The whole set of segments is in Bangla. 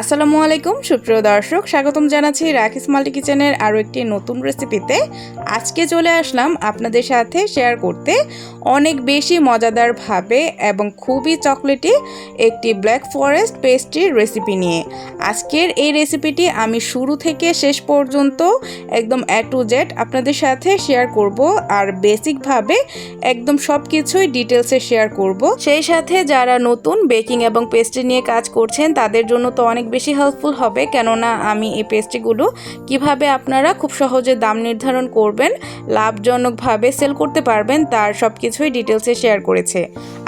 আসসালামু আলাইকুম, সুপ্রিয় দর্শক, স্বাগতম জানাচ্ছি রাখিস মাল্টি কিচেনের আরও একটি নতুন রেসিপিতে আজকে চলে আসলাম আপনাদের সাথে শেয়ার করতে অনেক বেশি মজাদারভাবে এবং খুবই চকলেটি একটি ব্ল্যাক ফরেস্ট পেস্ট্রির রেসিপি নিয়ে। আজকের এই রেসিপিটি আমি শুরু থেকে শেষ পর্যন্ত একদম এ টু জেড আপনাদের সাথে শেয়ার করব আর বেসিকভাবে একদম সব কিছুই ডিটেলসে শেয়ার করব। সেই সাথে যারা নতুন বেকিং এবং পেস্ট্রি নিয়ে কাজ করছেন, তাদের জন্য তো অনেক বেশি হেল্পফুল হবে। কেননা আমি এই পেস্ট্রিগুলো কীভাবে আপনারা খুব সহজে দাম নির্ধারণ করবেন, লাভজনকভাবে সেল করতে পারবেন, তার সব কিছুই ডিটেলসে শেয়ার করেছে।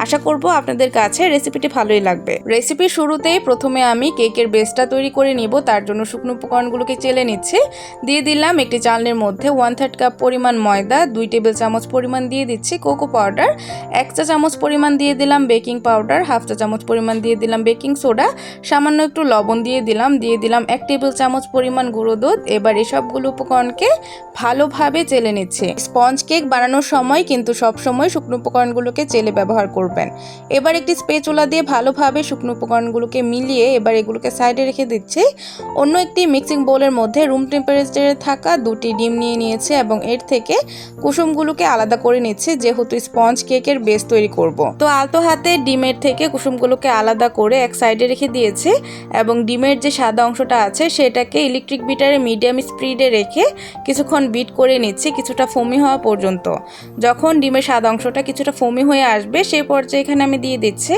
আশা করব আপনাদের কাছে রেসিপিটি ভালোই লাগবে। রেসিপির শুরুতেই প্রথমে আমি কেকের বেসটা তৈরি করে নিব, তার জন্য শুকনো উপকরণগুলোকে চেলে নিচ্ছি। দিয়ে দিলাম একটি চালনির মধ্যে ওয়ান থার্ড কাপ পরিমাণ ময়দা, দুই টেবিল চামচ পরিমাণ দিয়ে দিচ্ছি কোকো পাউডার এক চা চামচ পরিমাণ দিয়ে দিলাম বেকিং পাউডার হাফ চা চামচ পরিমাণ দিয়ে দিলাম বেকিং সোডা সামান্য একটু লবণ দিয়ে দিলাম দিয়ে দিলাম এক টেবিল চামচ পরিমাণ গুঁড়ো দুধ। এবার এসবগুলো উপকরণকে ভালোভাবে চেলে নিচ্ছে। স্পঞ্জ কেক বানানোর সময় কিন্তু সব সময় শুকনো উপকরণগুলোকে চেলে ব্যবহার করবেন। এবার একটি স্পেচুলা দিয়ে ভালোভাবে শুকনো উপকরণগুলোকে মিলিয়ে এবার এগুলোকে সাইডে রেখে দিচ্ছি। অন্য একটি মিক্সিং বোলের মধ্যে রুম টেম্পারেচারে থাকা দুটি ডিম নিয়ে নিয়েছে এবং এর থেকে কুসুমগুলোকে আলাদা করে নিচ্ছে, যেহেতু স্পঞ্জ কেকের বেস তৈরি করব। তো আলতো হাতে ডিমের থেকে কুসুমগুলোকে আলাদা করে এক সাইডে রেখে দিয়েছে এবং ডিমের যে সাদা অংশটা আছে সেটাকে ইলেকট্রিক বিটারে মিডিয়াম স্পিডে রেখে কিছুক্ষণ বিট করে নিচ্ছি কিছুটা ফমি হওয়া পর্যন্ত। যখন ডিমের সাদা অংশটা কিছুটা ফমি হয়ে আসবে সেই পর্যায়ে এখানে আমি দিয়ে দিচ্ছি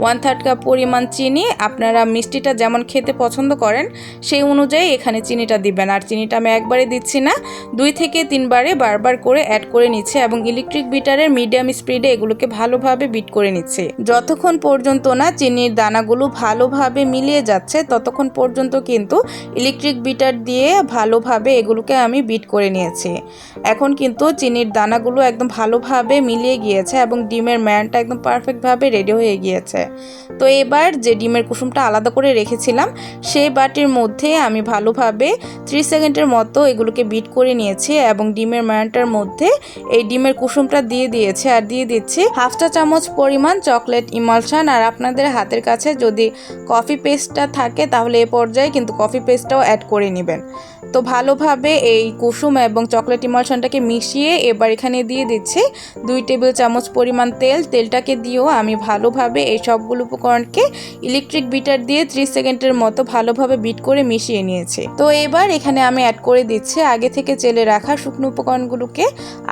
ওয়ান থার্ড কাপ পরিমাণ চিনি। আপনারা মিষ্টিটা যেমন খেতে পছন্দ করেন, সেই অনুযায়ী এখানে চিনিটা দিবেন। আর চিনিটা আমি একবারে দিচ্ছি না, দুই থেকে তিনবারে বারবার করে অ্যাড করে নিচ্ছে এবং ইলেকট্রিক বিটারের মিডিয়াম স্পিডে এগুলোকে ভালোভাবে বিট করে নিচ্ছে। যতক্ষণ পর্যন্ত না চিনির দানাগুলো ভালোভাবে মিলিয়ে যাচ্ছে ততক্ষণ পর্যন্ত কিন্তু ইলেকট্রিক বিটার দিয়ে ভালোভাবে এগুলোকে আমি বিট করে নিয়েছি। এখন কিন্তু চিনির দানাগুলো একদম ভালোভাবে মিলিয়ে গিয়েছে এবং ডিমের ম্যানটা একদম পারফেক্টভাবে রেডি হয়ে গিয়েছে। তো এবার যে ডিমের কুসুমটা আলাদা করে রেখেছিলাম, সেই বাটির মধ্যে আমি ভালোভাবে ত্রিশ সেকেন্ডের মতো এগুলোকে বিট করে নিয়েছি এবং ডিমের ম্যানটার মধ্যে এই ডিমের কুসুমটা দিয়ে দিয়েছে আর দিয়ে দিচ্ছি হাফ চা চামচ পরিমাণ চকলেট ইমালশন আর আপনাদের হাতের কাছে যদি কফি পেস্টটা থাকে তাহলে এ পর্যায়ে কিন্তু কফি পেস্টটাও অ্যাড করে নেবেন। তো ভালোভাবে এই কুসুম এবং চকলেট ইমালশনটাকে মিশিয়ে এবার এখানে দিয়ে দিচ্ছি দুই টেবিল চামচ পরিমাণ তেল। তেলটাকে দিয়েও আমি ভালোভাবে এই সবগুলো উপকরণকে ইলেকট্রিক বিটার দিয়ে ত্রিশ সেকেন্ডের মতো ভালোভাবে বিট করে মিশিয়ে নিয়েছি। তো এবার এখানে আমি অ্যাড করে দিচ্ছি আগে থেকে চেলে রাখা শুকনো উপকরণগুলোকে।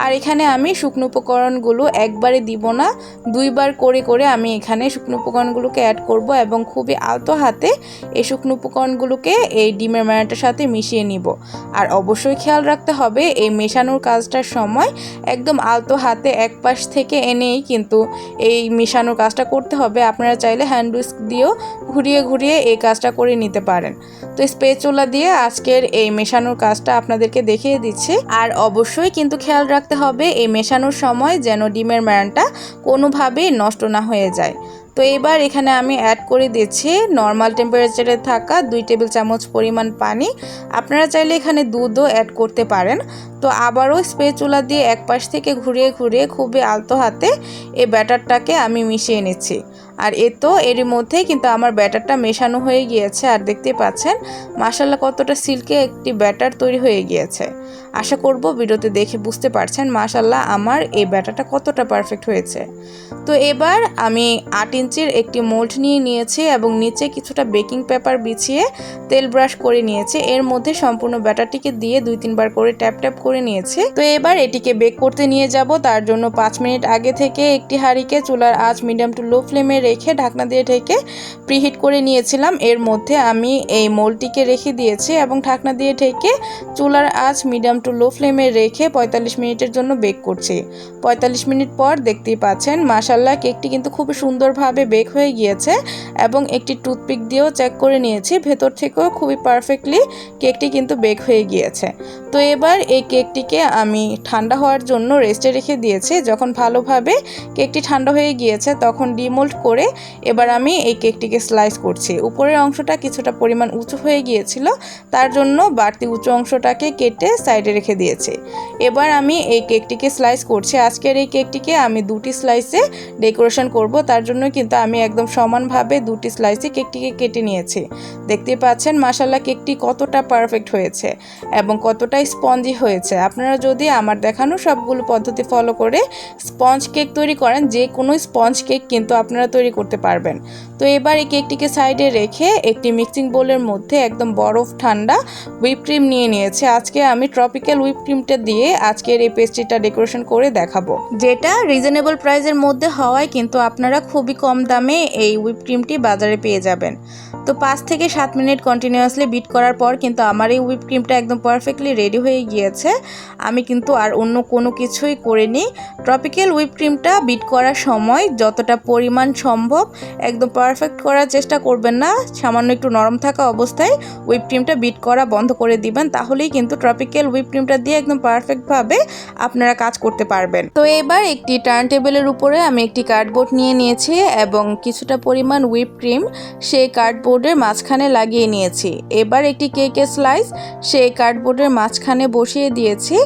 আর এখানে আমি শুকনো উপকরণগুলো একবারে দিব না, দুইবার করে করে আমি এখানে শুকনো উপকরণগুলোকে অ্যাড করব এবং খুবই আলতো হাতে এই শুকনো উপকরণগুলোকে এই ডিমের ম্যারাটার সাথে মিশিয়ে নিব। আর অবশ্যই খেয়াল রাখতে হবে, এই মেশানোর কাজটার সময় একদম আলতো হাতে এক পাশ থেকে এনেই কিন্তু এই মেশানোর কাজটা করতে হবে। আপনারা চাইলে হ্যান্ড উইস্ক দিয়েও ঘুরিয়ে ঘুরিয়ে এই কাজটা করে নিতে পারেন। তো স্পেচুলা দিয়ে আজকের এই মেশানোর কাজটা আপনাদেরকে দেখিয়ে দিচ্ছি। আর অবশ্যই কিন্তু খেয়াল রাখতে হবে, এই মেশানোর সময় যেন ডিমের ম্যারানটা কোনোভাবেই নষ্ট না হয়ে যায়। তো এবার এখানে আমি অ্যাড করে দিচ্ছি নর্মাল টেম্পারেচারে থাকা দুই টেবিল চামচ পরিমাণ পানি। আপনারা চাইলে এখানে দুধও অ্যাড করতে পারেন। তো আবারও স্প্রে চুলা দিয়ে এক পাশ থেকে ঘুরিয়ে ঘুরিয়ে খুবই আলতো হাতে এই ব্যাটারটাকে আমি মিশিয়ে নিচ্ছি। আর এ তো এরই মধ্যে কিন্তু আমার ব্যাটারটা মেশানো হয়ে গিয়েছে। আর দেখতে পাচ্ছেন মাসাল্লা কতটা সিল্কে একটি ব্যাটার তৈরি হয়ে গিয়েছে। আশা করব ভিডিওতে দেখে বুঝতে পারছেন মাশাল্লাহ আমার এই ব্যাটারটা কতটা পারফেক্ট হয়েছে। তো এবার আমি আট ইঞ্চির একটি মোল্ড নিয়ে নিয়েছি এবং নিচে কিছুটা বেকিং পেপার বিছিয়ে তেল ব্রাশ করে নিয়েছি। এর মধ্যে সম্পূর্ণ ব্যাটারটিকে দিয়ে দুই তিনবার করে ট্যাপ ট্যাপ করে নিয়েছি। তো এবার এটিকে বেক করতে নিয়ে যাব। তার জন্য পাঁচ মিনিট আগে থেকে একটি হাঁড়িকে চুলার আঁচ মিডিয়াম টু লো ফ্লেমে রেখে ঢাকনা দিয়ে ঢেকে প্রিহিট করে নিয়েছিলাম। এর মধ্যে আমি এই মোলটিকে রেখে দিয়েছি এবং ঢাকনা দিয়ে ঢেকে চুলার আঁচ মিডিয়াম টু লো ফ্লেমে রেখে পঁয়তাল্লিশ মিনিটের জন্য বেক করছি। পঁয়তাল্লিশ মিনিট পর দেখতেই পাচ্ছেন মাসাল্লাহ কেকটি কিন্তু খুব সুন্দরভাবে বেক হয়ে গিয়েছে এবং একটি টুথপিক দিয়েও চেক করে নিয়েছি, ভেতর থেকেও খুবই পারফেক্টলি কেকটি কিন্তু বেক হয়ে গিয়েছে। তো এবার এই কেকটিকে আমি ঠান্ডা হওয়ার জন্য রেস্টে রেখে দিয়েছি, যখন ভালোভাবে কেকটি ঠান্ডা হয়ে গিয়েছে তখন ডিমোল্ড করে এবার আমি এই কেকটিকে স্লাইস করছি। উপরের অংশটা কিছুটা পরিমাণ উঁচু হয়ে গিয়েছিল, তার জন্য বাড়তি উঁচু অংশটাকে কেটে সাইডে রেখে দিয়েছে। এবার আমি এই কেকটিকে স্লাইস করছি। আজকের এই কেকটিকে আমি দুটি স্লাইসে ডেকোরেশন করব। তার জন্য কিন্তু আমি একদম সমানভাবে দুটি স্লাইসে কেকটিকে কেটে নিয়েছি। দেখতে পাচ্ছেন মাসাল্লা কেকটি কতটা পারফেক্ট হয়েছে এবং কতটা স্পঞ্জি হয়েছে। আপনারা যদি আমার দেখানো সবগুলো পদ্ধতি ফলো করে স্পঞ্জ কেক তৈরি করেন, যে কোনো স্পঞ্জ কেক কিন্তু আপনারা তৈরি করতে পারবেন। তো এবার এই কেকটিকে সাইডে রেখে একটি মিক্সিং বোলের মধ্যে একদম বরফ ঠান্ডা হুইপ ক্রিম নিয়ে নিয়েছে। আজকে আমি ট্রপিক্যাল হুইপ ক্রিমটা দিয়ে আজকের এই পেস্ট্রিটা ডেকোরেশন করে দেখাবো। যেটা রিজনেবল প্রাইসের মধ্যে হওয়ায় কিন্তু আপনারা খুবই কম দামে এই হুইপ ক্রিমটি বাজারে পেয়ে যাবেন। তো পাঁচ থেকে সাত মিনিট কন্টিনিউয়াসলি বিট করার পর কিন্তু আমার এই হুইপ ক্রিমটা একদম পারফেক্টলি রেডি হয়ে গিয়েছে। আমি কিন্তু আর অন্য কোনো কিছুই করিনি। ট্রপিক্যাল হুইপ ক্রিমটা বিট করার সময় যতটা পরিমাণ সম্ভব একদম পারফেক্ট করার চেষ্টা করবেন না। সামান্য একটু নরম থাকা অবস্থায় হুইপ ক্রিমটা বিট করা বন্ধ করে দিবেন, তাহলেই কিন্তু ট্রপিক্যাল হুইপ ক্রিমটা দিয়ে একদম পারফেক্টভাবে আপনারা কাজ করতে পারবেন। তো এবার একটি টার্ন টেবিলের উপরে আমি একটি কার্ডবোর্ড নিয়ে নিয়েছি এবং কিছুটা পরিমাণ হুইপ ক্রিম সেই কার্ডবোর্ডের মাঝখানে লাগিয়ে নিয়েছি। এবার একটি কেকের স্লাইস সেই কার্ডবোর্ডের মাঝখানে বসিয়ে দিয়েছি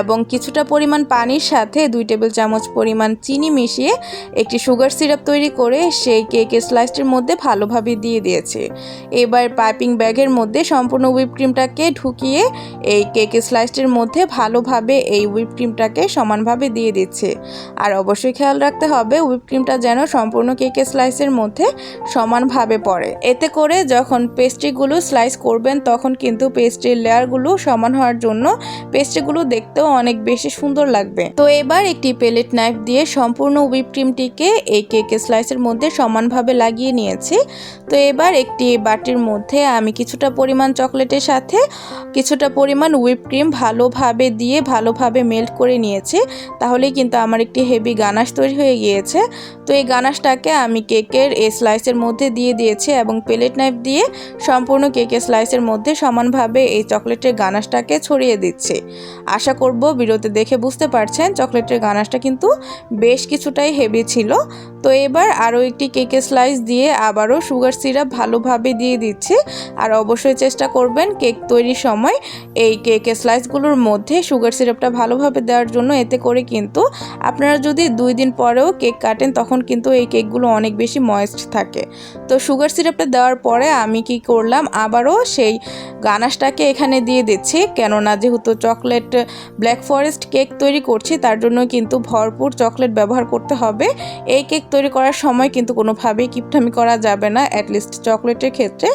এবং কিছুটা পরিমাণ পানির সাথে দুই টেবিল চামচ পরিমাণ চিনি মিশিয়ে একটি সুগার সিরাপ তৈরি করে সেই কেকের স্লাইসটির মধ্যে ভালোভাবে দিয়ে দিয়েছি। এবার পাইপিং ব্যাগের মধ্যে সম্পূর্ণ হুইপ ক্রিমটাকে ঢুকিয়ে এই কেকের স্লাইসটির মধ্যে ভালোভাবে এই হুইপ ক্রিমটাকে সমানভাবে দিয়ে দিচ্ছে। আর অবশ্যই খেয়াল রাখতে হবে হুইপ ক্রিমটা যেন সম্পূর্ণ কেকের স্লাইসের মধ্যে সমানভাবে পড়ে। এতে করে যখন পেস্ট্রিগুলো স্লাইস করবেন, তখন কিন্তু পেস্ট্রির লেয়ারগুলো সমান হওয়ার জন্য পেস্ট্রিগুলো দেখতেও অনেক বেশি সুন্দর লাগবে। তো এবার একটি পেলেট নাইফ দিয়ে সম্পূর্ণ হুইপ ক্রিমটিকে এই কেকের স্লাইসের মধ্যে সমানভাবে লাগিয়ে নিয়েছি। তো এবার একটি বাটির মধ্যে আমি কিছুটা পরিমাণ চকলেটের সাথে কিছুটা পরিমাণ হুইপ ক্রিম ভালোভাবে দিয়ে ভালোভাবে মেল্ট করে নিয়েছি। তাহলেই কিন্তু আমার একটি হেভি গানাশ তৈরি হয়ে গিয়েছে। তো এই গানাশটাকে আমি কেকের এই স্লাইসের মধ্যে দিয়ে দিয়েছি এবং প্লেট নাইফ দিয়ে সম্পূর্ণ কেকের স্লাইসের মধ্যে সমানভাবে এই চকলেটের গানাশটাকে ছড়িয়ে দিচ্ছি। আশা করব বিরতি দেখে বুঝতে পারছেন, চকলেটের গানাশটা কিন্তু বেশ কিছুটাই হেভি ছিল। তো এবার আরও একটি কেকের স্লাইস দিয়ে আবারও সুগার সিরাপ ভালোভাবে দিয়ে দিচ্ছি। আর অবশ্যই চেষ্টা করবেন কেক তৈরির সময় এই কেকের স্লাইসগুলোর মধ্যে সুগার সিরাপটা ভালোভাবে দেওয়ার জন্য। এতে করে কিন্তু আপনারা যদি দুই দিন পরেও কেক কাটেন, তখন কিন্তু এই কেকগুলো অনেক বেশি ময়েস্ট থাকে। তো সুগার সিরাপটা দেওয়ার পরে আমি কি করলাম, আবারও সেই গানাশটাকে এখানে দিয়ে দিচ্ছি। কেননা যেহেতু চকলেট ব্ল্যাক ফরেস্ট কেক তৈরি করছি, তার জন্য কিন্তু ভরপুর চকলেট ব্যবহার করতে হবে। এই কেক তৈরি করার সময় কিন্তু কোনোভাবেই কিপটামি করা যাবে না অ্যাটলিস্ট চকলেটের ক্ষেত্রে।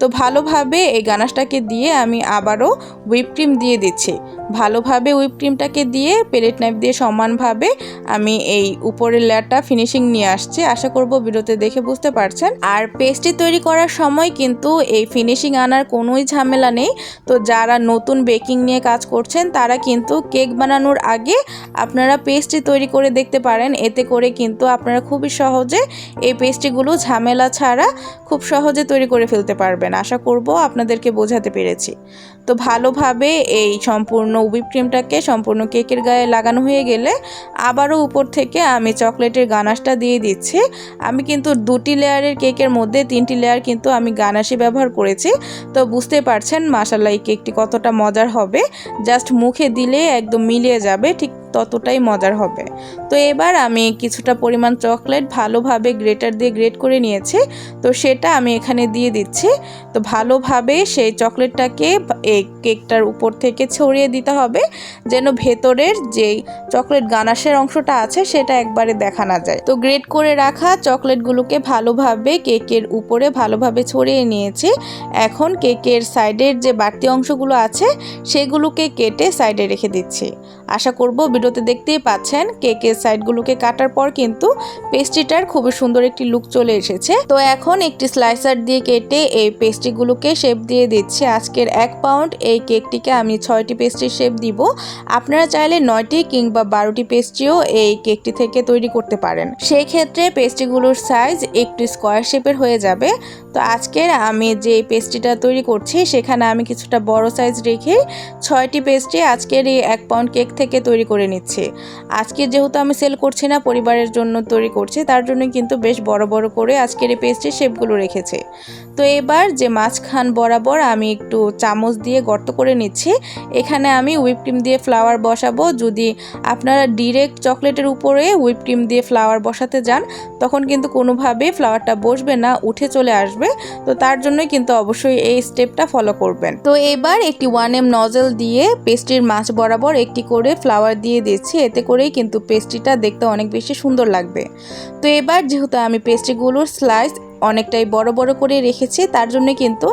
তো ভালোভাবে এই গানাশটাকে দিয়ে আমি আবারও হুইপ ক্রিম দিয়ে দিচ্ছি। ভালোভাবে হুইপ ক্রিমটাকে দিয়ে পেলেট নাইফ দিয়ে সমানভাবে আমি এই উপরের লেয়ারটা ফিনিশিং নিয়ে আসছি। আশা করব বিরতে দেখে বুঝতে পারছেন। আর পেস্ট্রি তৈরি করার সময় কিন্তু এই ফিনিশিং আনার কোনোই ঝামেলা নেই। তো যারা নতুন বেকিং নিয়ে কাজ করছেন, তারা কিন্তু কেক বানানোর আগে আপনারা পেস্ট্রি তৈরি করে দেখতে পারেন। এতে করে কিন্তু আপনারা খুবই সহজে এই পেস্ট্রিগুলো ঝামেলা ছাড়া খুব সহজে তৈরি করে ফেলতে পারবেন। আশা করব আপনাদেরকে বোঝাতে পেরেছি। তো ভালোভাবে এই সম্পূর্ণ হুইপ ক্রিমটাকে, সম্পূর্ণ কেকের গায়ে লাগানো হয়ে গেলে আবারও উপর থেকে আমি চকলেটের গানাশটা দিয়ে দিচ্ছি। আমি কিন্তু দুটি লেয়ারের কেকের মধ্যে তিনটি লেয়ার কিন্তু আমি গানাশি ব্যবহার করেছি। তো বুঝতে পারছেন মাসাল্লাহ এই কেকটি কতটা মজার হবে। জাস্ট মুখে দিলে একদম মিলিয়ে যাবে, ঠিক ততটাই মজার হবে। তো এবার আমি কিছুটা পরিমাণ চকলেট ভালোভাবে গ্রেটার দিয়ে গ্রেট করে নিয়েছি। তো সেটা আমি এখানে দিয়ে দিচ্ছি। তো ভালোভাবে সেই চকলেটটাকে এই কেকটার উপর থেকে ছড়িয়ে দিতে হবে, যেন ভেতরের যেই চকলেট গানাশের অংশটা আছে সেটা একবারে দেখা না যায়। তো গ্রেট করে রাখা চকলেটগুলোকে ভালোভাবে কেকের উপরে ভালোভাবে ছড়িয়ে নিয়েছি। এখন কেকের সাইডের যে বাড়তি অংশগুলো আছে, সেগুলোকে কেটে সাইডে রেখে দিচ্ছি। আশা করব ভিডিওতে দেখতেই পাচ্ছেন কেকের সাইডগুলোকে কাটার পর কিন্তু পেস্ট্রিটার খুবই সুন্দর একটি লুক চলে এসেছে। তো এখন একটি স্লাইসার দিয়ে কেটে এই পেস্ট্রিগুলোকে শেপ দিয়ে দিচ্ছি। আজকের এক পাউন্ড এই কেকটিকে আমি ছয়টি পেস্ট্রির শেপ দিব। আপনারা চাইলে নয়টি কিংবা বারোটি পেস্ট্রিও এই কেকটি থেকে তৈরি করতে পারেন। সেই ক্ষেত্রে পেস্ট্রিগুলোর সাইজ একটু স্কোয়ার শেপের হয়ে যাবে। তো আজকের আমি যে পেস্ট্রিটা তৈরি করছি, সেখানে আমি কিছুটা বড় সাইজ রেখে ছয়টি পেস্ট্রি আজকের এই এক পাউন্ড কেক থেকে তৈরি করে নিচ্ছে। আজকে যেহেতু আমি সেল করছি না, পরিবারের জন্য তৈরি করছি, তার জন্য কিন্তু বেশ বড় বড় করে আজকের এই পেস্ট্রি শেপগুলো রেখেছে। তো এবার যে মাঝখান বরাবর আমি একটু চামচ দিয়ে গর্ত করে নিচ্ছি। এখানে আমি হুইপ ক্রিম দিয়ে ফ্লাওয়ার বসাবো। যদি আপনারা ডিরেক্ট চকলেটের উপরে হুইপ ক্রিম দিয়ে ফ্লাওয়ার বসাতে যান, তখন কিন্তু কোনোভাবেই ফ্লাওয়ারটা বসবে না, উঠে চলে আসবে। তো তার জন্যই কিন্তু অবশ্যই এই স্টেপটা ফলো করবেন। তো এবার একটি ওয়ান এম নজল দিয়ে পেস্ট্রির মাছ বরাবর একটি করে ফ্লাওয়ার দিয়ে দিচ্ছি, এতে করেই কিন্তু পেস্ট্রিটা দেখতে অনেক বেশি সুন্দর লাগবে। তো এবার যেহেতু আমি পেস্ট্রিগুলোর স্লাইস অনেকটাই বড় বড় করে রেখেছি, তার জন্য কিন্তু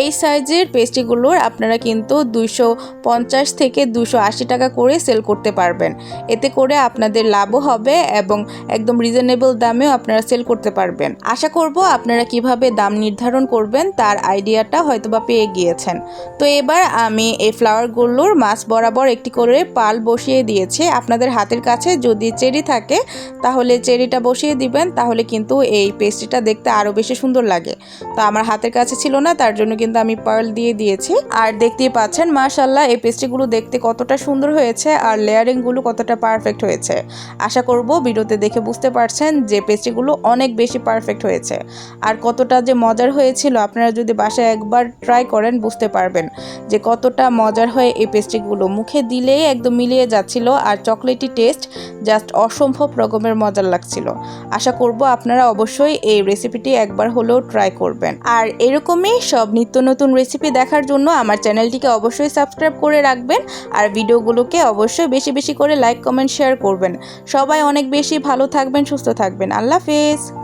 এই সাইজের পেস্ট্রিগুলোর আপনারা কিন্তু দুশো পঞ্চাশ থেকে দুশো আশি টাকা করে সেল করতে পারবেন। এতে করে আপনাদের লাভও হবে এবং একদম রিজনেবল দামেও আপনারা সেল করতে পারবেন। আশা করব আপনারা কীভাবে দাম নির্ধারণ করবেন তার আইডিয়াটা হয়তোবা পেয়ে গিয়েছেন। তো এবার আমি এই ফ্লাওয়ারগুলোর মাছ বরাবর একটি করে পাল বসিয়ে দিয়েছি। আপনাদের হাতের কাছে যদি চেরি থাকে, তাহলে চেরিটা বসিয়ে দিবেন, তাহলে কিন্তু এই পেস্ট্রিটা দেখতে আরও বেশি সুন্দর লাগে। তো আমার হাতের কাছে ছিল না, তার জন্য কিন্তু আমি পার্ল দিয়ে দিয়েছি। আর দেখতেই পাচ্ছেন মাশাল্লাহ এই পেস্ট্রিগুলো দেখতে কতটা সুন্দর হয়েছে আর লেয়ারিংগুলো কতটা পারফেক্ট হয়েছে। আশা করব ভিডিওতে দেখে বুঝতে পারছেন যে পেস্ট্রিগুলো অনেক বেশি পারফেক্ট হয়েছে। আর কতটা যে মজার হয়েছিল, আপনারা যদি বাসায় একবার ট্রাই করেন, বুঝতে পারবেন যে কতটা মজার হয়ে এই পেস্ট্রিগুলো। মুখে দিলেই একদম মিলিয়ে যাচ্ছিল আর চকলেটি টেস্ট জাস্ট অসম্ভব রকমের মজার লাগছিল। আশা করব আপনারা অবশ্যই এই রেসিপিটি একবার হলেও ট্রাই করবেন। আর এরকমই সব নিত্য নতুন রেসিপি দেখার জন্য আমার চ্যানেলটিকে অবশ্যই সাবস্ক্রাইব করে রাখবেন আর ভিডিওগুলোকে অবশ্যই বেশি বেশি করে লাইক কমেন্ট শেয়ার করবেন। সবাই অনেক বেশি ভালো থাকবেন, সুস্থ থাকবেন। আল্লাহ হাফেজ।